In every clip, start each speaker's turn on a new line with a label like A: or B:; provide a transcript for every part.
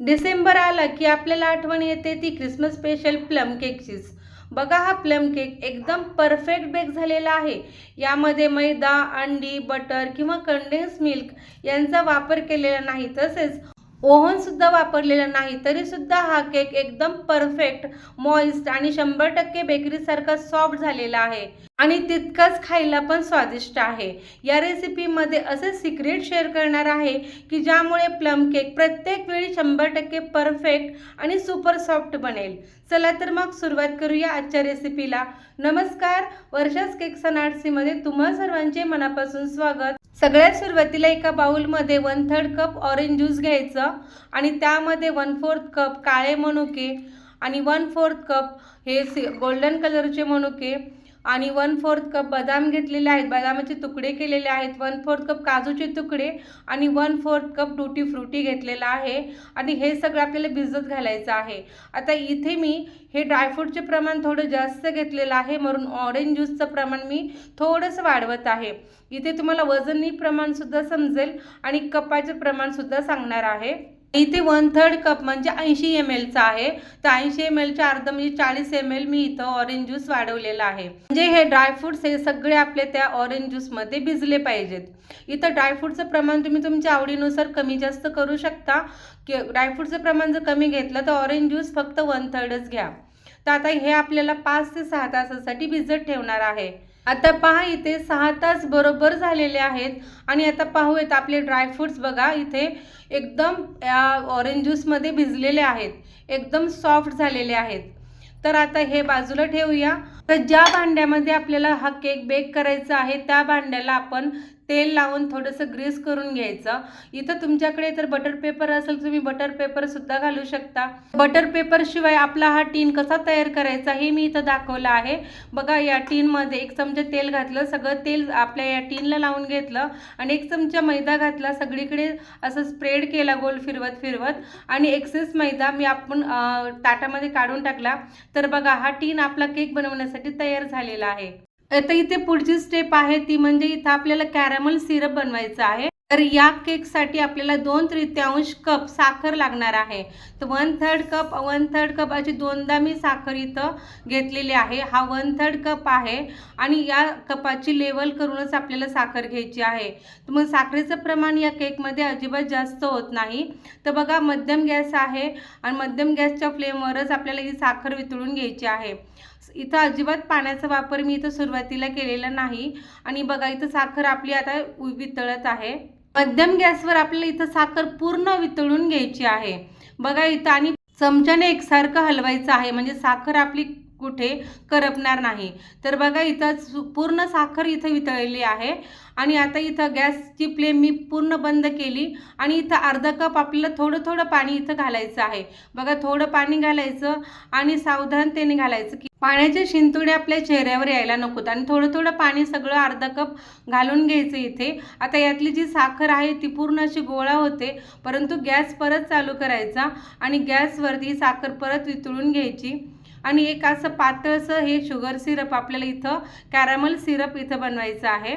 A: डिसेंबर आला की आपल्याला आठवण येते ती क्रिसमस स्पेशल प्लम केकचीच बघा हा प्लम केक एकदम परफेक्ट बेक झालेला आहे. यामध्ये मैदा अंडी बटर किंवा कंडेन्स मिल्क यांचा वापर केलेला नाही तसेच ओव्हनसुद्धा वापरलेला नाही तरीसुद्धा हा केक एकदम परफेक्ट मॉइस्ट आणि शंभर टक्के बेकरीसारखा सॉफ्ट झालेला आहे. आणि तितकाच खायला पण स्वादिष्ट आहे. या रेसिपीमध्ये असे सिक्रेट शेअर करणार आहे की ज्यामुळे प्लम केक प्रत्येक वेळी शंभर टक्के परफेक्ट आणि सुपर सॉफ्ट बनेल. चला तर मग सुरुवात करूया आजच्या रेसिपीला. नमस्कार वर्षाच केक सनाडसीमध्ये तुम्हा सर्वांचे मनापासून स्वागत. सगळ्यात सुरुवातीला एका बाउलमध्ये one third cup orange juice घ्यायचं आणि त्यामध्ये वन फोर्थ कप काळे मनुके आणि वन फोर्थ कप हे सि गोल्डन कलरचे मनुके आणि वन फोर्थ कप बदाम घेतलेले आहेत. बदामाचे तुकडे केलेले आहेत. वन फोर्थ कप काजूचे तुकडे आणि one fourth cup tutti frutti घेतलेला आहे. आणि हे सगळं आपल्याला भिजत घालायचं आहे. आता इथे मी हे ड्रायफ्रूटचे प्रमाण थोडं जास्त घेतलेलं आहे. म्हणून ऑरेंज ज्यूसचं प्रमाण मी थोडंसं वाढवत आहे. इथे तुम्हाला वजनी प्रमाणसुद्धा समजेल आणि कपाचे प्रमाणसुद्धा सांगणार आहे. इथे वन थर्ड कप म्हणजे ऐंशी एम एलचा आहे. तर ऐंशी एम एलच्या अर्ध म्हणजे चाळीस एम एल मी इथं ऑरेंज ज्यूस वाढवलेला आहे. म्हणजे हे ड्रायफ्रुट्स हे सगळे आपले त्या ऑरेंज ज्यूसमध्ये भिजले पाहिजेत. इथं ड्रायफ्रूटचं प्रमाण तुम्ही तुमच्या आवडीनुसार कमी जास्त करू शकता. की ड्रायफ्रूटचं प्रमाण जर कमी घेतलं तर ऑरेंज ज्यूस फक्त वन थर्डच घ्या. तर आता हे आपल्याला पाच ते सहा तासासाठी भिजत ठेवणार आहे. आता पहा इथे सहा तास बरोबर झालेले आहेत. आणि आता पाहूयात आपले ड्रायफ्रूट्स बघा इथे एकदम या ऑरेंज ज्यूसमध्ये भिजलेले आहेत. एकदम सॉफ्ट झालेले आहेत. तर आता हे बाजूला ठेवूया. तर ज्या भांड्यामध्ये आपल्याला हा केक बेक करायचा आहे त्या भांड्याला आपण तेल लावून थोडंसं ग्रीस करून घ्यायचं. इथं तुमच्याकडे जर बटर पेपर असेल तुम्ही बटर पेपरसुद्धा घालू शकता. बटर पेपरशिवाय आपला हा टीन कसा तयार करायचा हे मी इथं दाखवलं आहे. बघा या टीनमध्ये एक चमचा तेल घातलं सगळं तेल आपल्या या टीनला लावून घेतलं आणि एक चमचा मैदा घातला. सगळीकडे असं स्प्रेड केला गोल फिरवत फिरवत आणि एक्सेस मैदा मी आपण ताटामध्ये काढून टाकला. तर बघा हा टीन आपला केक बनवण्यासाठी तयार झालेला आहे. आता इथे पुढची स्टेप आहे ती म्हणजे इथं आपल्याला कॅरमल सिरप बनवायचं आहे. तर या केकसाठी आपल्याला दोन तृतीयांश कप साखर लागणार आहे. तर one third cup one third cup अशी दोनदा मी साखर इथं घेतलेली आहे. हा वन थर्ड कप आहे आणि या कपाची लेवल करूनच आपल्याला साखर घ्यायची आहे. तर मग साखरेचं प्रमाण या केकमध्ये अजिबात जास्त होत नाही. तर बघा मध्यम गॅस आहे आणि मध्यम गॅसच्या फ्लेमवरच आपल्याला ही साखर वितळून घ्यायची आहे. इथं अजिबात पाण्याचा वापर मी इथं सुरुवातीला केलेला नाही. आणि बघा इथं साखर आपली आता वितळत आहे. मध्यम गॅसवर आपल्याला इथं साखर पूर्ण वितळून घ्यायची आहे. बघा इथं आणि चमच्याने एकसारखं हलवायचं आहे. म्हणजे साखर आपली कुठे करपणार नाही. तर बघा इथं सु- पूर्ण साखर इथं वितळलेली आहे आणि आता इथं गॅसची फ्लेम मी पूर्ण बंद केली आणि इथं अर्धा कप आपल्याला थोडं थोडं पाणी इथं घालायचं आहे. बघा थोडं पाणी घालायचं आणि सावधानतेने घालायचं की पाण्याचे शिंतुडे आपल्या चेहऱ्यावर यायला नकोत आणि थोडं थोडं पाणी सगळं अर्धा कप घालून घ्यायचं इथे. आता यातली जी साखर आहे ती पूर्ण अशी गोळा होते परंतु गॅस परत चालू करायचा आणि गॅसवरती साखर परत वितळून घ्यायची. आणि एक असं पातळसं हे शुगर सिरप आपल्याला इथं कॅरमल सिरप इथं बनवायचं आहे.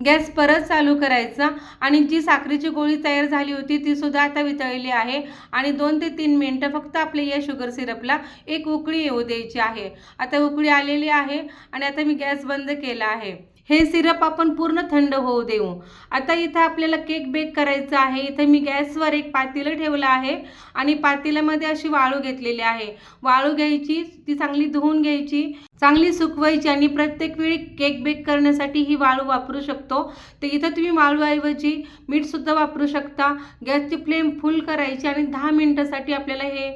A: गॅस परत चालू करायचा आणि जी साखरेची गोळी तयार झाली होती ती सुद्धा आता वितळलेली आहे आणि दोन ते तीन मिनटं फक्त आपल्या या शुगर सिरपला एक उकळी येऊ द्यायची आहे. आता उकळी आलेली आहे आणि आता मी गॅस बंद केला आहे. हे सिरप आपण पूर्ण थंड होऊ देऊ. आता इथं आपल्याला केक बेक करायचा आहे. इथं मी गॅसवर एक पातेलं ठेवलं आहे आणि पातेल्यामध्ये अशी वाळू घेतलेली आहे. वाळू घ्यायची ती चांगली धुवून घ्यायची चांगली सुकवायची आणि प्रत्येक वेळी केक बेक करण्यासाठी ही वाळू वापरू शकतो. तर इथं तुम्ही वाळूऐवजी मीठसुद्धा वापरू शकता. गॅसची फ्लेम फुल करायची आणि दहा मिनटासाठी आपल्याला हे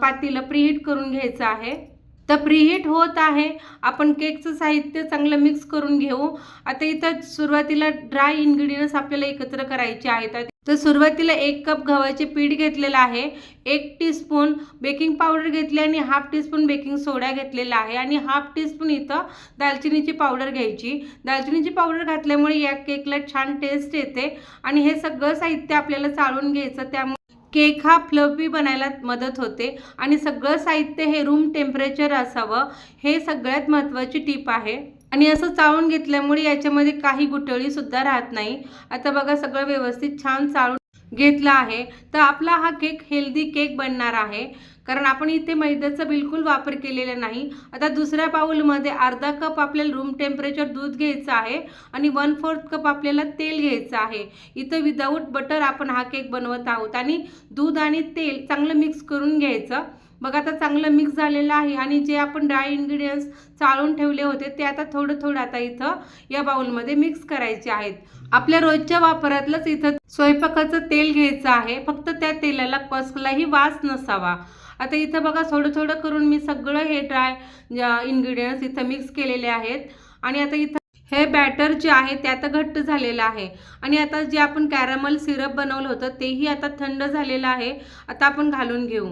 A: पातेलं प्रीहीट करून घ्यायचं आहे. तर प्रीहीट होत आहे. आपण केकचं साहित्य चांगलं मिक्स करून घेऊ. आता इथं सुरुवातीला ड्राय इन्ग्रेडियंट्स आपल्याला एकत्र करायचे आहेत. तर सुरुवातीला एक कप गव्हाचे पीठ घेतलेलं आहे. एक टीस्पून बेकिंग पावडर घेतली आणि हाफ टीस्पून बेकिंग सोडा घेतलेला आहे. आणि हाफ टीस्पून इथं दालचिनीची पावडर घ्यायची. दालचिनीची पावडर घातल्यामुळे या केकला छान टेस्ट येते. आणि हे सगळं साहित्य आपल्याला चाळून घ्यायचं. त्यामुळे केक हा फ्लफी बनायला मदत होते आणि सगळं साहित्य हे रूम टेम्परेचर असावं हे सगळ्यात महत्त्वाची टीप आहे. आणि असं चाळून घेतल्यामुळे याच्यामध्ये काही गुठळी सुद्धा राहत नाही. आता बघा सगळं व्यवस्थित छान चाळून घेतला आहे. तर आपला हा केक हेल्दी केक बनणार आहे. कारण आपण इथे मैद्याचा बिलकुल वापर केलेला नाही. आता दुसऱ्या बाउलमध्ये अर्धा कप आपल्याला रूम टेम्परेचर दूध घ्यायचं आहे आणि वन फोर्थ कप आपल्याला तेल घ्यायचं आहे. इथं विदाऊट बटर आपण हा केक बनवत आहोत आणि दूध आणि तेल चांगलं मिक्स करून घ्यायचं. बघा आता चांगलं मिक्स झालेलं आहे आणि जे आपण ड्राय इन्ग्रेडियंट्स चाळून ठेवले होते ते आता थोडं थोडं आता इथं या बाउलमध्ये मिक्स करायचे आहेत. आपल्या रोजच्या वापरातलंच इथं स्वयंपाकाचं तेल घ्यायचं आहे. फक्त त्या तेलाला कसलाही वास नसावा. आता इथं बघा थोडं थोडं करून मी सगळं हे ड्राय इन्ग्रेडियंट्स इथं मिक्स केलेले आहेत. आणि आता इथं हे बॅटर जे आहे ते आता घट्ट झालेलं आहे. आणि आता जे आपण कॅरमल सिरप बनवलं होतं तेही आता थंड झालेलं आहे. आता आपण घालून घेऊ.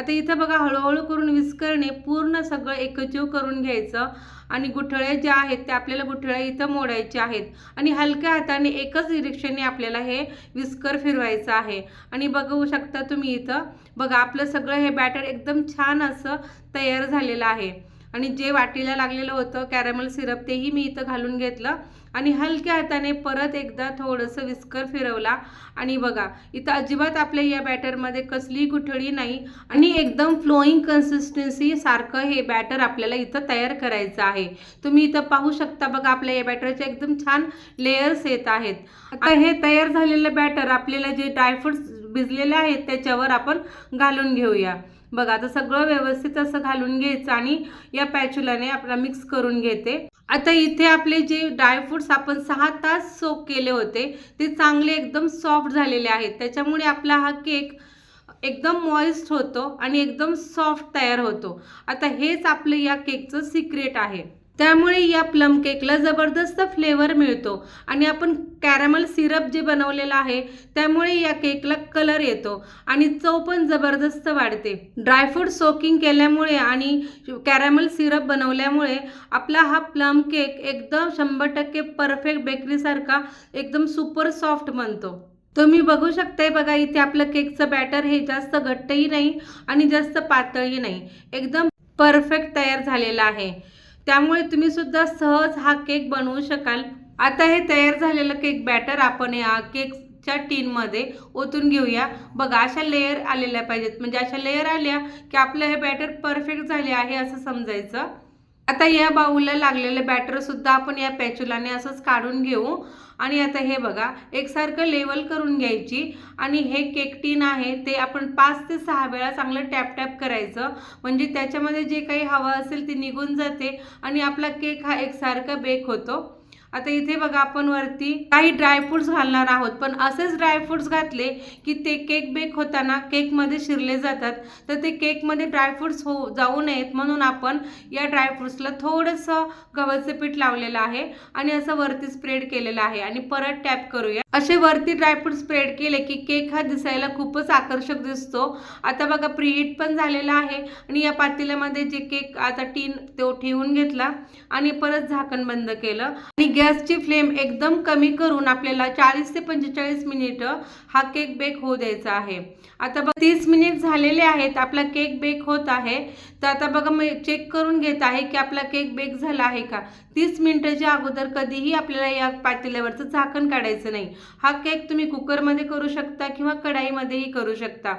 A: आता इथं बघा हळूहळू करून विस्करणे पूर्ण सगळं एकजीव करून घ्यायचं. आणि गुठळे जे आहेत ते आपल्याला गुठळ्या इथं मोडायचे आहेत. आणि हलक्या हाताने एकच डिरेक्शनने आपल्याला हे विस्कर फिरवायचं आहे. आणि बघू शकता तुम्ही इथं बघा आपलं सगळं हे बॅटर एकदम छान असं तयार झालेलं आहे. आणि जे वाटीला लागलेलं होतं कॅरमल सिरप तेही मी इथं घालून घेतलं. आणि हलक्या हाताने परत एकदा थोडंसं विस्कर फिरवला. आणि बघा इथं अजिबात आपल्या या बॅटरमध्ये कसली गुठळी नाही. आणि एकदम फ्लोईंग कन्सिस्टन्सी सारखं हे बॅटर आपल्याला इथं तयार करायचं आहे. तुम्ही इथं पाहू शकता बघा आपल्या या बॅटरचे एकदम छान लेयर्स येत आहेत. आता हे तयार झालेलं बॅटर आपल्याला जे ड्रायफ्रुट्स भिजलेले आहेत त्याच्यावर आपण घालून घेऊया. बघा आता सगळं व्यवस्थित असं घालून घ्यायचं आणि या पॅच्युलाने आपला मिक्स करून घेते. आता इथे आपले जे ड्रायफ्रुट्स आपण सहा तास सोप केले होते ते चांगले एकदम सॉफ्ट झालेले आहेत. त्याच्यामुळे आपला हा केक एकदम मॉइस्ट होतो आणि एकदम सॉफ्ट तयार होतो. आता हेच आपलं या केकचं सिक्रेट आहे. त्यामुळे या प्लम केकला जबरदस्त फ्लेवर मिळतो आणि आपण कॅरमल सिरप जे बनवलेलं आहे त्यामुळे या केकला कलर येतो आणि चव पण जबरदस्त वाढते. ड्रायफ्रूट सोकिंग केल्यामुळे आणि कॅरॅमल सिरप बनवल्यामुळे आपला हा प्लम केक एकदम शंभर टक्के परफेक्ट बेकरीसारखा एकदम सुपर सॉफ्ट बनतो. तुम्ही बघू शकताय बघा इथे आपलं केकचं बॅटर हे जास्त घट्टही नाही आणि जास्त पातळही नाही. एकदम परफेक्ट तयार झालेलं आहे. त्यामुळे तुम्ही सुद्धा सहज हा केक बनवू शकाल. आता हे तयार झालेलं केक बॅटर आपण या केकच्या टीनमध्ये ओतून घेऊया. बघा अशा लेयर आलेल्या पाहिजेत. म्हणजे अशा लेयर आल्या की आपलं हे बॅटर परफेक्ट झाले आहे असं समजायचं. आता या बाऊलला लागलेलं बॅटरसुद्धा आपण या पॅच्युलाने असंच काढून घेऊ. आणि आता हे बघा एकसारखं लेवल करून घ्यायची. आणि हे केक टीन आहे ते आपण पाच ते सहा वेळा चांगलं टॅप टॅप करायचं. म्हणजे त्याच्यामध्ये जे काही हवं असेल ते निघून जाते. आणि आपला केक हा एकसारखा बेक होतो. आता इथे बघा आपण वरती काही ड्रायफ्रुट्स घालणार आहोत. पण असेच ड्रायफ्रुट्स घातले की ते केक बेक होताना केकमध्ये शिरले जातात. तर ते केकमध्ये ड्रायफ्रुट्स हो जाऊ नयेत म्हणून आपण या ड्रायफ्रुट्सला थोडंसं गव्हाचं पीठ लावलेलं आहे आणि असं वरती स्प्रेड केलेलं आहे. आणि परत टॅप करूया. असे वरती ड्रायफ्रूट स्प्रेड केले की केक हा दिसायला खूपच आकर्षक दिसतो. आता बघा प्रीहीट पण झालेला आहे. आणि या पातेल्यामध्ये जे केक आता टीन तो ठेवून घेतला आणि परत झाकण बंद केलं. आणि गॅसची फ्लेम एकदम कमी करून आपल्याला चाळीस ते पंचेचाळीस मिनिटं हा केक बेक होऊ द्यायचा आहे. आता बघा तीस मिनिट झालेले आहेत आपला केक बेक होत आहे. तर आता बघा मी चेक करून घेत आहे की आपला केक बेक झाला आहे का? तीस मिनिटाच्या अगोदर कधीही आपल्याला या पातेल्यावरचं झाकण काढायचं नाही. हा केक तुम्ही कुकरमध्ये करू शकता किंवा कढाईमध्येही करू शकता.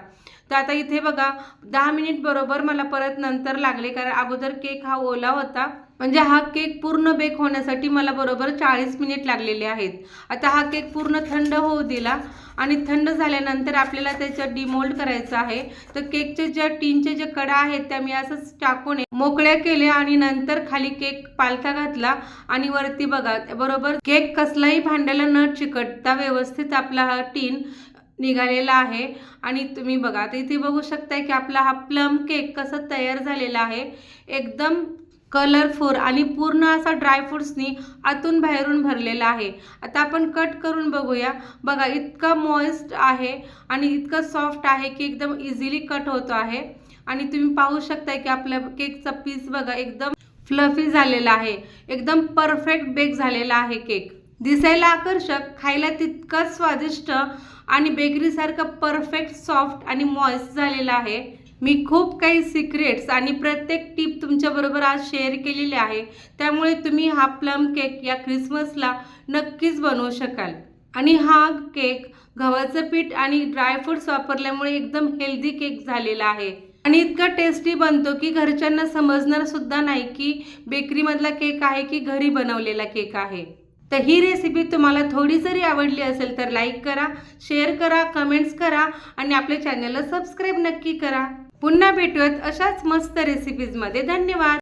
A: तर आता इथे बघा दहा मिनिट बरोबर मला परत नंतर लागले कारण अगोदर केक हा ओला होता. म्हणजे हा केक पूर्ण बेक होण्यासाठी मला बरोबर चाळीस मिनिट लागलेले आहेत. आता हा केक पूर्ण थंड होऊ दिला आणि थंड झाल्यानंतर आपल्याला त्याच्यात डिमोल्ड करायचं आहे. तर केकचे ज्या टीनचे जे कडा आहेत त्या मी असंच टाकून मोकळ्या केल्या आणि नंतर खाली केक पालथा घातला. आणि वरती बघा बरोबर केक कसलाही भांड्याला न चिकटता व्यवस्थित आपला हा टीन निघालेला आहे. आणि तुम्ही बघा तर इथे बघू शकताय की आपला हा प्लम केक कसं तयार झालेला आहे. एकदम कलरफुल आणि पूर्ण असा ड्रायफ्रुट्सनी आतून बाहेरून भरलेला आहे. आता आपण कट करून बघूया. बघा इतका मॉइस्ट आहे आणि इतकं सॉफ्ट आहे की एकदम इझिली कट होतो आहे. आणि तुम्ही पाहू शकताय की आपल्या केकचा पीस बघा एकदम फ्लफी झालेला आहे. एकदम परफेक्ट बेक झालेला आहे केक दिसायला आकर्षक खायला तितकंच स्वादिष्ट आणि बेकरीसारखं परफेक्ट सॉफ्ट आणि मॉइस्ट झालेलं आहे. मी खूप काही सिक्रेट्स आणि प्रत्येक टीप तुमच्याबरोबर आज शेअर केलेली आहे. त्यामुळे तुम्ही हा प्लम केक या ख्रिसमसला नक्कीच बनवू शकाल. आणि हा केक गव्हाचं पीठ आणि ड्रायफ्रुट्स वापरल्यामुळे एकदम हेल्दी केक झालेला आहे. आणि इतका टेस्टी बनतो की घरच्यांना समजणार सुद्धा नाही की बेकरीमधला केक आहे की घरी बनवलेला केक आहे. तर ही रेसिपी तुम्हाला थोडी जरी आवडली असेल तर लाईक करा शेअर करा कमेंट्स करा आणि आपल्या चॅनलला सबस्क्राईब नक्की करा. पुन्हा भेटूयात अशाच मस्त रेसिपीजमध्ये धन्यवाद.